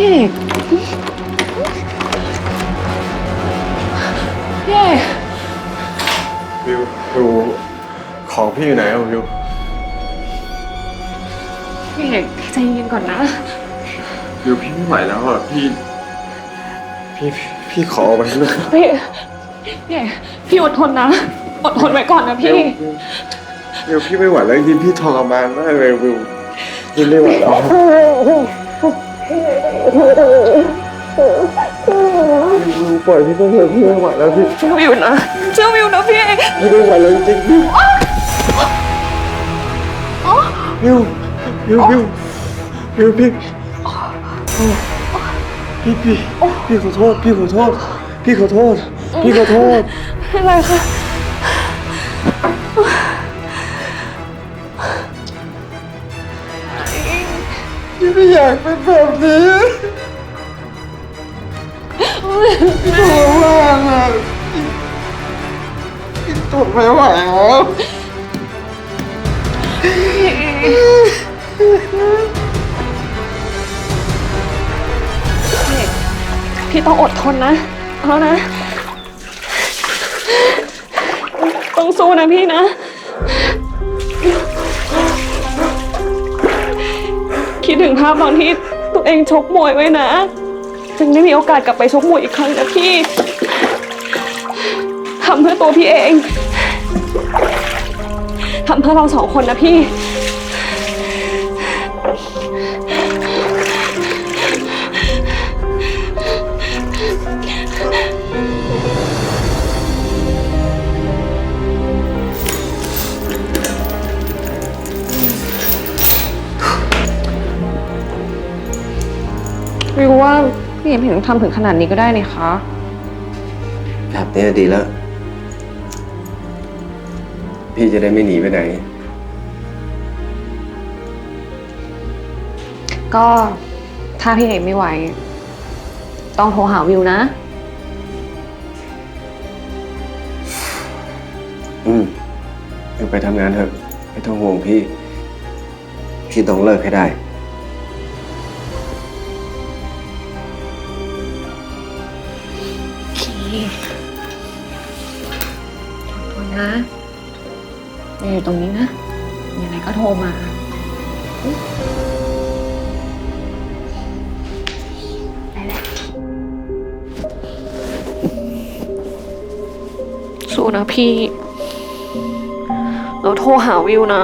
พี่เอกพี่วิววิวของพี่อยู่ไหนอะวิวพี่ใจเย็นก่อนนะวิวพี่ไม่ไหวแล้วอะพี่พี่พี่ขอออกไปเลยพี่พี่พี่อดทนนะ อดทนไว้ก่อนนะพี่ วิวพี่ไม่ไหวแล้วจริงพี่ทรมานมากเลยวิวยิ่งไม่ไหวแล้ว ปล่อยพี่ไปเถอะพี่ไม่ไหวแล้วพี่เชื่อวิวนะเชื่อวิวนะพี่พี่ไม่ไหวแล้วจริงพี่วิววิววิววิวพี่พี่พี่พี่ขอโทษพี่ขอโทษพี่ขอโทษพี่ขอโทษอะไรคะ อยากเป็นแบบนี้พี่ทรมานอะพี่ทนไม่ไหวแล้วพี่ต้องอดทนนะเอานะ ต้องสู้นะพี่นะ คิดถึงภาพตอนที่ตัวเองชกมวยไว้นะ จึงได้มีโอกาสกลับไปชกมวยอีกครั้งนะพี่ทำเพื่อตัวพี่เองทำเพื่อเราสองคนนะพี่ วิวว่าพี่เอ็มเห็นต้องทำถึงขนาดนี้ก็ได้นี่คะแบบนี้ดีแล้ว พี่จะได้ไม่หนีไปไหน ก็ถ้าพี่เอกไม่ไหว ต้องโทรหาวิวนะ อืมเดี๋ยวไปทำงานเถอะ ไม่ต้องห่วงพี่ พี่ต้องเลิกให้ได้ โอเคทนนะอยู่ตรงนี้นะมีอะไรก็โทรมาได้แหละสู้นะพี่ เราโทรหาวิวนะ